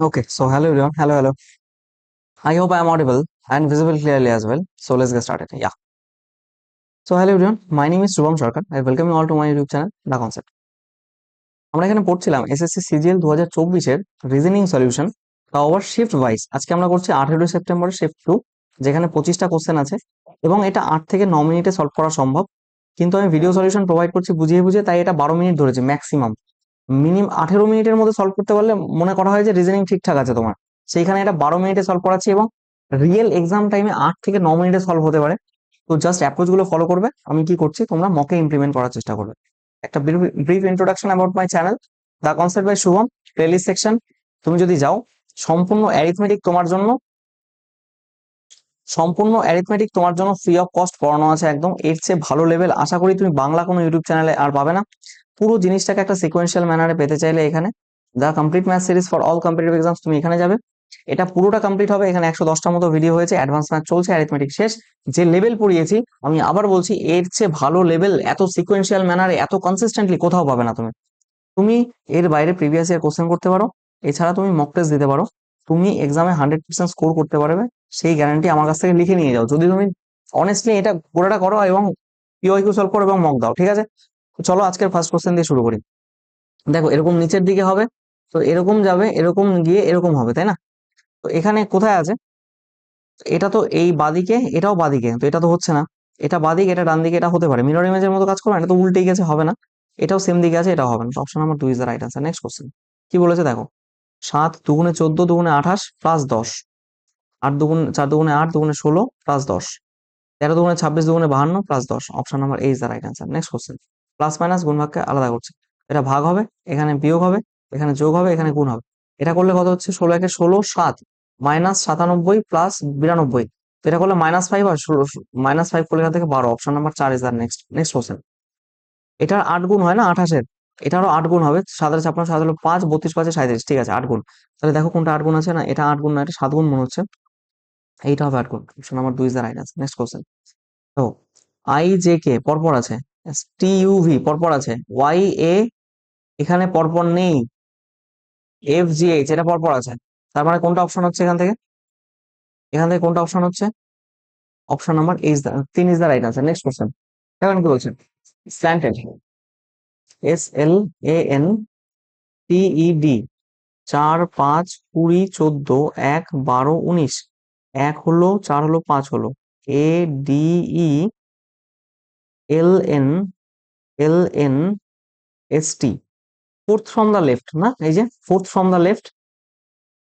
Okay, so hello everyone. Hello, hello. I hope I am audible and visible clearly as well. So let's get started. Yeah. So hello everyone. My name is Shubham Sarkar. I welcome you all to my YouTube channel, The Concept. আমরা এখানে পড়ছিলাম SSC CGL দু হাজার চব্বিশের reasoning solution তাও আবার shift wise আজকে আমরা করছি আঠেরোই সেপ্টেম্বরের শিফট টু যেখানে পঁচিশটা কোশ্চেন আছে এবং এটা আট থেকে ন মিনিটে সলভ করা সম্ভব কিন্তু আমি ভিডিও সলিউশন প্রোভাইড করছি বুঝিয়ে বুঝিয়ে তাই এটা বারো মিনিট ধরেছে ম্যাক্সিমাম মিনিমাম আঠেরো মিনিটের মধ্যে সলভ করতে পারলে মনে করা হয় যে রিজনিং ঠিকঠাক আছে তোমার। সেইখানে এটা বারো মিনিটে সলভ করাচ্ছি এবং রিয়েল এক্সাম টাইমে আট থেকে ন মিনিটে সলভ হতে পারে। তো জাস্ট অ্যাপ্রোচগুলো ফলো করবে, আমি কি করছি, তোমরা মকে ইমপ্লিমেন্ট করার চেষ্টা করবে। একটা brief introduction about my channel the concept by Shubham playlist section তুমি যদি যাও, সম্পূর্ণ অ্যারিথমেটিক তোমার জন্য, সম্পূর্ণ অ্যারিথমেটিক তোমার জন্য ফ্রি অফ কস্ট পড়ানো আছে একদম। এর চেয়ে ভালো লেভেল আশা করি তুমি বাংলা কোনো ইউটিউব চ্যানেলে আর পাবে না। পুরো জিনিসটাকে একটা সিকোয়েন্সিয়াল ম্যানারে পেতে চাইলে এখানে the complete math series for all competitive exams তুমি এখানে যাবে। এটা পুরোটা কমপ্লিট হবে, এখানে একশো দশটার মতো ভিডিও হয়েছে অ্যাডভান্স ম্যাথ চলছে অ্যারিথমেটিক শেষ। যে লেভেল পড়িয়েছি, আমি আবার বলছি, এর চেয়ে ভালো লেভেল এত সিকোয়েন্সিয়াল ম্যানারে এত কনসিস্টেন্টলি কোথাও পাবে না তুমি। তুমি এর বাইরে প্রিভিয়াস ইয়ার কোশ্চেন করতে পারো, এছাড়া তুমি মক টেস্ট দিতে পারো। তুমি এক্সামে হান্ড্রেড পার্সেন্ট স্কোর করতে পারবে, সেই গ্যারান্টি আমার কাছ থেকে লিখে নিয়ে যাও। যদি তুমি অনেস্টলি এটা পুরোটা করো এবং পিওয়াইকিউ সলভ করো এবং মক দাও, ঠিক আছে? চলো আজকের ফার্স্ট কোশ্চেন দিয়ে শুরু করি। দেখো, এরকম নিচের দিকে হবে, তো এরকম যাবে, এরকম গিয়ে এরকম হবে, তাই না? তো এখানে কোথায় আছে? এটা তো এই বাদিকে, এটাও বাদিকে, তো এটা তো হচ্ছে না। এটা বাদিক, এটা ডান দিকে, এটা হতে পারে। মিরর ইমেজের মতো কাজ করবে এটা তো উল্টে গেছে, হবে না। এটাও সেম দিকে আছে, এটাও হবে না। অপশন নাম্বার দুই is the right answer next question কি বলেছে দেখো? সাত দুগুণে চোদ্দ দুগুণে আঠাশ প্লাস দশ। আট দুগুণ, চার দুগুণে আট দুগুণে ষোলো প্লাস দশ। তেরো দুগুণে ছাব্বিশ দুগুণে বাহান্ন প্লাস দশ। অপশন নাম্বার এই is the right answer next question plus minus গুণ ভাগকে আলাদা করছে। এটা ভাগ হবে, এখানে বিয়োগ হবে, এখানে যোগ হবে, এখানে গুণ হবে। এটা করলে কত হচ্ছে? ষোলো একে ষোলো, সাত। মাইনাস সাতানব্বই প্লাস বিরানব্বই। তো এটা করলে মাইনাস ফাইভ আর ষোলো মাইনাস ফাইভ করলে এখান থেকে বারো অপশন নাম্বার চার is the next next question এটার আট গুণ হয় না? আঠাশের। এটারও আট গুণ হবে সাতাশ ছাপ্পান্ন, সাত হলো পাঁচ, বত্রিশ, পাঁচে সাঁত্রিশ ঠিক আছে, আট গুণ। তাহলে দেখো কোনটা আট গুণ আছে না? এটা আট গুণ না, এটা সাত গুণ মনে হচ্ছে। এইটা হবে আট গুণ। অপশন নাম্বার দুই is the right answer next question তো আই জে কে পরপর আছে। টি ইউ পরপর আছে। ওয়াই এ এখানে পরপর নেই। এফ জি এইচ এটা পরপর আছে। তার মানে কোনটা অপশন হচ্ছে এখান থেকে? এখান থেকে কোনটা অপশন হচ্ছে? অপশন নাম্বার ইজ দা তিন is the right answer next question এখন কি বলছেন slanted S L A N E D চার, পাঁচ, কুড়ি, চোদ্দ, এক, বারো, উনিশ। এক হলো, চার হলো, পাঁচ হলো। A D E L N L N S T fourth from the left না? এই যে ফোর্থ ফ্রম দ্য লেফট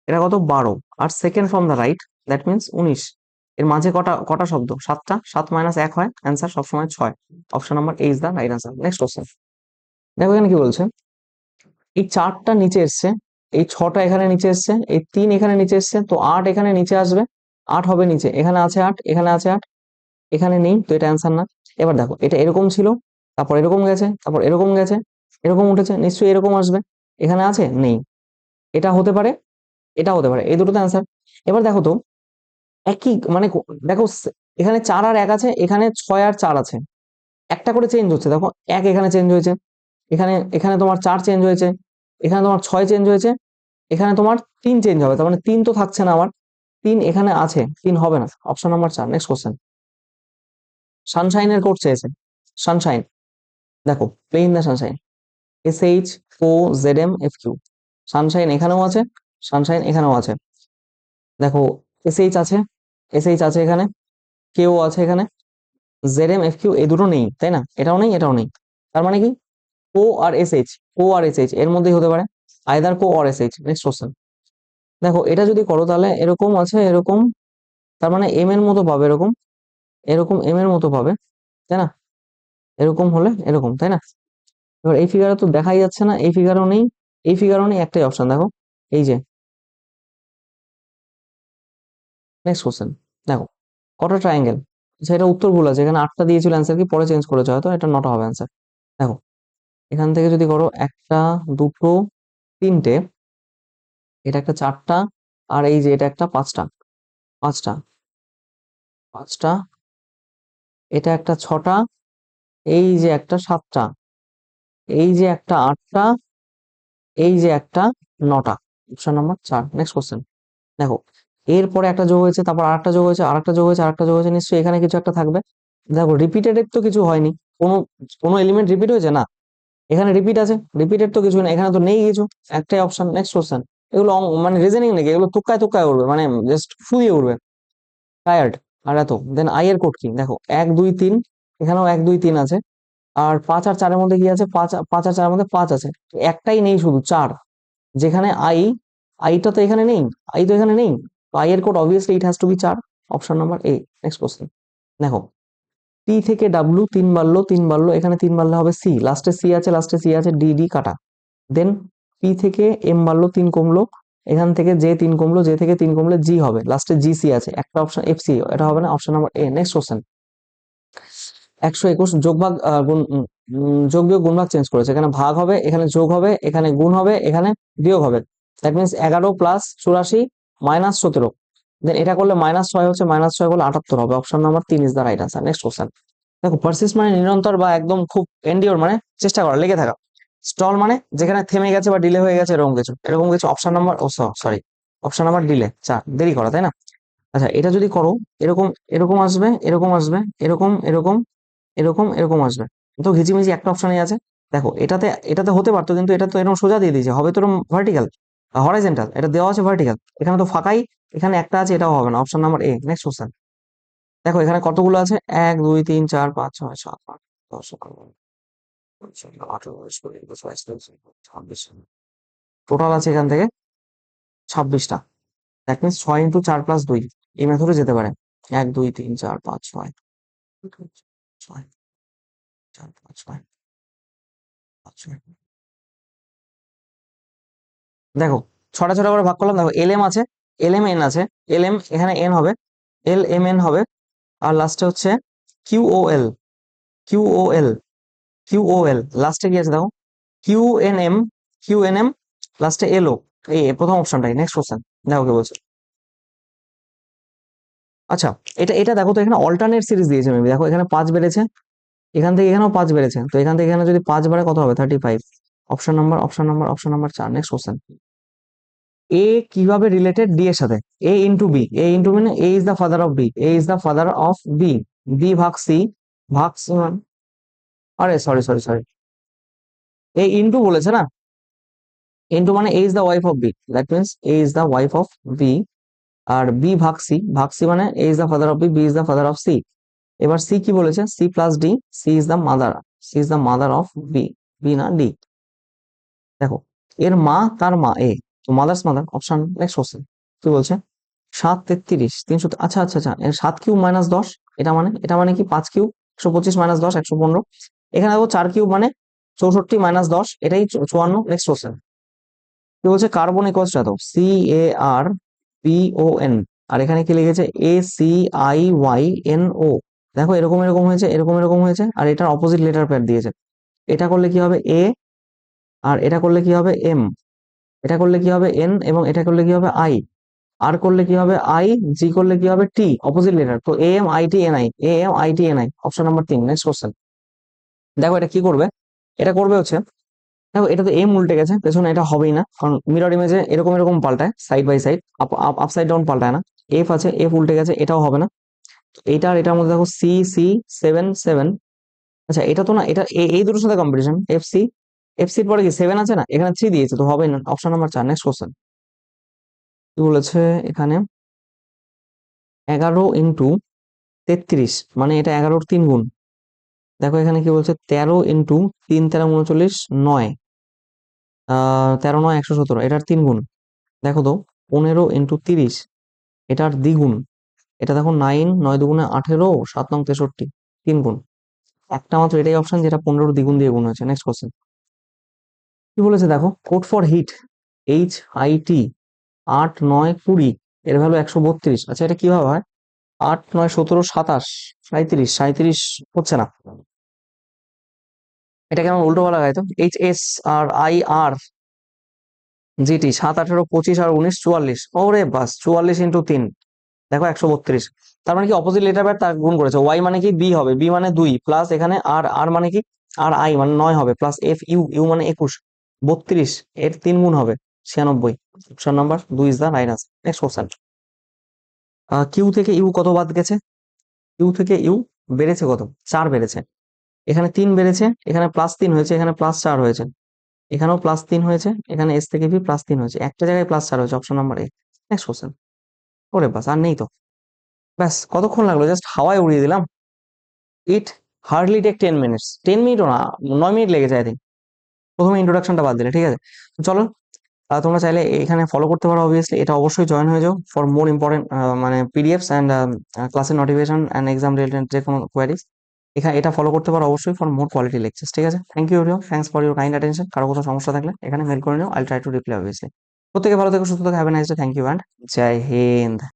এটা কত? বারো। আর second from the right that means উনিশ। এর মাঝে কটা কটা শব্দ? সাতটা? সাত মাইনাস এক হয় অ্যান্সার সবসময় ছয়। Option number A is the right answer next question দেখো এখানে কি বলছে? এই চারটা নিচে এসছে, এই ছটা এখানে নিচে এসছে, এই তিন এখানে নিচে এসছে, তো আট এখানে নিচে আসবে, আট হবে নিচে। এখানে আছে আট, এখানে আছে আট, এখানে নেই, তো এটা অ্যান্সার না। এবার দেখো, এটা এরকম ছিল, তারপর এরকম গেছে, তারপর এরকম গেছে, এরকম উঠেছে, নিশ্চয়ই এরকম আসবে। এখানে আছে? নেই। এটা হতে পারে, এটা হতে পারে, এই দুটোতে অ্যান্সার এবার দেখো তো, একই মানে দেখো এখানে চার আর এক আছে, এখানে ছয় আর চার আছে। একটা করে চেঞ্জ হচ্ছে, দেখো, এক এখানে চেঞ্জ হয়েছে, এখানে এখানে তোমার চার চেঞ্জ হয়েছে, এখানে তোমার ছয় চেঞ্জ হয়েছে, এখানে তোমার তিন চেঞ্জ হবে, তার মানে তিন তো থাকছে না আমার, তিন এখানে আছে, তিন হবে না অপশন নাম্বার চার নেক্সট কোশ্চেন সানশাইনের কোড চেয়েছে। সানশাইন দেখো plane the sunshine S H O Z M F Q sunshine এখানেও আছে সানশাইন এখানেও আছে। দেখো এস এইচ আছে এস এইচ আছে এখানে কেও আছে এখানে জেড এম এফ কিউ এই দুটো নেই, তাই না? এটাও নেই এটাও নেই। তার মানে কি? কো আর এস এইচ কো আর এস এইচ এর মধ্যেই হতে পারে। Either co or S H next question দেখো, এটা যদি করো তাহলে এরকম আছে, এরকম, তার মানে এম এর মতো পাবে এরকম। এরকম এম এর মতো পাবে, তাই না? এরকম হলে এরকম, তাই না? এবার এই ফিগারে তো দেখাই যাচ্ছে না, এই ফিগারও নেই, এই ফিগারও নেই, একটাই অপশন দেখো, এই যে। নেক্সট কোশ্চেন দেখো, কটা ট্রায়াঙ্গেল আচ্ছা এটা উত্তর ভুল আছে, এখানে আটটা দিয়েছিল অ্যান্সার কি, পরে চেঞ্জ করেছে হয়তো, এটা নটা হবে অ্যান্সার দেখো, এখান থেকে যদি করো একটা, দুটো, তিনটে, এটা একটা চারটা, আর এই যে এটা একটা পাঁচটা পাঁচটা পাঁচটা এটা একটা ছটা, এই যে একটা সাতটা, এই যে একটা আটটা, এই যে একটা নটা অপশন নাম্বার চার নেক্সট কোশ্চেন দেখো, এরপরে একটা যোগ হয়েছে, তারপর আরেকটা যোগ হয়েছে, আরেকটা যোগ হয়েছে, আরেকটা যোগ হয়েছে, নিশ্চয়ই এখানে কিছু একটা থাকবে। দেখো রিপিটেড তো কিছু হয়নি, কোনো কোনো এলিমেন্ট রিপিট হয়েছে? না, এখানে রিপিট আছে রিপিটেড তো কিছু না এখানে তো নেই কিছু, একটাই অপশন নেক্সট কোশ্চেন এগুলো মানে রিজনিং নাকি? এগুলো তুক্কায় তুক্কায় উঠবে মানে জাস্ট ফুদিয়ে উঠবে টায়ার্ড আর এত দেন আই এর কোড কি? দেখো, এক, দুই, তিন, এখানেও এক, দুই, তিন আছে। আর পাঁচ আর চারের মধ্যে কি আছে? পাঁচ পাঁচ আর চারের মধ্যে পাঁচ আছে। একটাই নেই শুধু, চার। যেখানে আই আইটা তো এখানে নেই আই তো এখানে নেই। আই এর code obviously it has to be চার। Option number A next question দেখো টি থেকে ডাব্লু তিন বাড়লো তিন বাড়লো, এখানে তিন বাড়লে হবে সি লাস্টে সি আছে লাস্টে সি আছে ডি ডি কাটা। দেন পি থেকে এম বাড়লো, তিন কমলো এখান থেকে যে তিন কমলো যে থেকে তিন কমলে জি হবে। লাস্টে জি সি আছে। একটা অপশন এফ সি এটা হবে না। Option number A next question একশো একুশ যোগ ভাগ গুণ উম, উম, যোগ বিয়োগ গুণ ভাগ চেঞ্জ করেছে। এখানে ভাগ হবে এখানে যোগ হবে এখানে গুণ হবে এখানে বিয়োগ হবে। দ্যাট মিনস এগারো প্লাস চুরাশি মাইনাস সতেরো। দেন এটা করলে মাইনাস ছয় হচ্ছে মাইনাস ছয় করলে আটাত্তর হবে। অপশন নাম্বার তিন is the right answer next question দেখো পারসিস মানে নিরন্তর বা একদম খুব এন্ডিওর মানে চেষ্টা করা লেগে থাকা। স্টল মানে যেখানে থেমে গেছে বা ডিলে হয়ে গেছে এরকম কিছু এরকম কিছু অপশন নাম্বার ও সরি অপশন নাম্বার ডিলে চার দেরি করা তাই না আচ্ছা এটা যদি করো এরকম এরকম আসবে এরকম আসবে এরকম এরকম এরকম এরকম আসবে তো ঘিচিমিচি একটা অপশনই আছে দেখো এটাতে এটাতে হতে পারতো কিন্তু এটা তো এরকম সোজা দিয়ে দিয়েছে হবে তো এরকম ভার্টিক্যাল হরাইজেন্টাল এটা দেওয়া আছে ভার্টিক্যাল এখানে তো ফাঁকাই এখানে একটা আছে এটাও হবে না option number A next question দেখো এখানে কতগুলো আছে এক দুই তিন চার পাঁচ ছয় সাত আট দশ টোটাল আছে এখান থেকে ছাব্বিশটা। দ্যাট মিনস ছয় ইন্টু চার প্লাস দুই। এই মেথডে যেতে পারে। এক, দুই, তিন, চার, পাঁচ, ছয়। ছয়, চার, পাঁচ, ছয় পাঁচ, ছয়। দেখো, ছটা ছটা করে ভাগ করলাম। দেখো এল এম আছে এল এম এন আছে। এল এম এখানে এন হবে এল এম এন হবে। আর লাস্টে হচ্ছে Q O L Q O L Q O L লাস্টে কি আছে দেখো। Q N M Q N M লাস্টে এল এই প্রথম অপশনটাই নেক্সট কোশ্চেন দেখো কি বলছে। আচ্ছা এটা এটা দেখো তো এখানে অল্টারনেট সিরিজ দিয়েছে মেবি দেখো এখানে পাঁচ বেড়েছে, এখান থেকে এখানেও পাঁচ বেড়েছে, তো এখান থেকে এখানে যদি পাঁচ বাড়ে কত হবে? Thirty five option number option number option number চার নেক্সট কোশ্চেন এ কীভাবে রিলেটেড ডি এর সাথে। A into B A into মানে A is the father of B A is the father of B B ভাগ C ভাগ C মানে- আরে sorry sorry sorry A into বলেছে না? ইন্টু মানে A is the wife of B that means A is the wife of B R B ভাগ C ভাগ C মানে A is the father of B B is the father of C এবার C কি বলেছে? C plus D C is the mother C is the mother of B B না D দেখো, এর মা, তার মা এ তো mother's mother option next question কি বলছে? সাত তেত্রিশ, তিনশো আচ্ছা আচ্ছা আচ্ছা সাত কিউব মাইনাস দশ, এটা মানে এটা মানে কি পাঁচ কিউব? একশো পঁচিশ মাইনাস দশ, একশো পনেরো। এখানে দেখো চার কিউব মানে চৌষট্টি মাইনাস দশ, এটাই চুয়ান্ন নেক্সট কোশ্চেন কি বলছে? কার্বন ইকোয়ালস এত C A R P O N R এখানে কি লিখেছে? A C I Y N O দেখো, এরকম এরকম হয়েছে, এরকম এরকম হয়েছে, আর এটার অপোজিট লেটার প্যাড দিয়েছে। এটা করলে কি হবে? এ আর এটা করলে কি হবে? এম এটা করলে কি হবে? এন এবং এটা করলে কি হবে? আই আর করলে কি হবে? আই জি করলে কি হবে? টি অপোজিট লেটার তো A M I T N I A M I T N I option number তিন নেক্সট কোশ্চেন দেখো এটা কি করবে? এটা করবে হচ্ছে, দেখো এটা তো এম উল্টে গেছে, পেছনে এটা হবেই না, কারণ মিরর ইমেজে এরকম এরকম পাল্টায় side by side up side down পাল্টায় না। এফ আছে এফ উল্টে গেছে, এটাও হবে না। এটা আর এটার মধ্যে দেখো সি সি সেভেন সেভেন আচ্ছা এটা তো না, এটা এই দুটোর সাথে কম্পিটিশন এফ সি এফ সির পরে কি সেভেন আছে না? এখানে থ্রি দিয়েছে, তো হবেই না। অপশন নাম্বার চার নেক্সট কোশ্চেন কি বলেছে এখানে? এগারো ইন্টু তেত্রিশ মানে এটা এগারোর তিন গুণ। দেখো এখানে কি বলছে, তেরো ইন্টু তিন তেরো উনচল্লিশ নয়। তেরো, নয়, একশো সতেরো, এটার তিন গুণ। দেখো তো, পনেরো ইন্টু তিরিশ, এটার দ্বিগুণ। এটা দেখো নাইন নয় দুগুণে আঠেরো, সাত নং তেষট্টি, তিন গুণ। একটা মাত্র এটাই অপশন যেটা পনেরো দ্বিগুণ দিয়ে গুণ হয়েছে। নেক্সট কোশ্চেন কি বলেছে দেখো code for hit H I T আট, নয়, কুড়ি, এর ভ্যালু একশো বত্রিশ। আচ্ছা এটা কীভাবে হয়? আট, নয়, সতেরো, সাতাশ সাঁত্রিশ সাঁত্রিশ হচ্ছে না। এটা কেমন উল্টো বলা গায় তো H S R I R GT সাত, আঠেরো, পঁচিশ আর উনিশ, চুয়াল্লিশ। ওরে বাস, চুয়াল্লিশ ইন্টু তিন। দেখো একশো বত্রিশ। তার মানে কি অপোজিট লেটার প্যাড তার গুণ করেছে। ওয়াই মানে কি বি হবে। বি মানে দুই প্লাস এখানে আর আর মানে কি? আর আই মানে নয় হবে প্লাস এফ ইউ ইউ মানে একুশ। বত্রিশ, এর তিন গুণ হবে, ছিয়ানব্বই। অপশন নাম্বার দুই is the right next question Q থেকে ইউ কত বাদ গেছে? ইউ থেকে ইউ বেড়েছে কত? চার বেড়েছে। এখানে তিন বেড়েছে, এখানে প্লাস তিন হয়েছে, এখানে প্লাস চার হয়েছে। এখানেও প্লাস তিন হয়েছে, এখানে এস থেকে ভি প্লাস তিন হয়েছে। একটা জায়গায় প্লাস চার হয়েছে option number A next question ওরে বাস, আর নেই তো। ব্যাস, কতক্ষণ লাগল? জাস্ট হাওয়ায় উড়িয়ে দিলাম। It hardly take ten minutes ten মিনিটও না, নয় মিনিট লেগেছে আই থিঙ্ক প্রথমে ইন্ট্রোডাকশনটা বাদ দিলে, ঠিক আছে? চলো তোমরা চাইলে এখানে ফলো করতে পারো অবভিয়াসলি এটা অবশ্যই জয়েন হয়ে যাও ফর মোর ইম্পর্টেন্ট মানে পিডিএফস অ্যান্ড ক্লাসের নোটিফিকেশন অ্যান্ড এক্সাম রিলেটেড যে কোনো কোয়ারিজ এখানে এটা ফলো করতে পারো অবশ্যই ফর মোর কোয়ালিটি লেকচার্স ঠিক আছে? Thank you everyone thanks for your kind attention কারও কোথাও সমস্যা থাকলে এখানে মেল করে নিও। I try to reply obviously প্রত্যেকে ভালো থেকে, সুস্থ থাকে have a nice day thank you and Jai Hind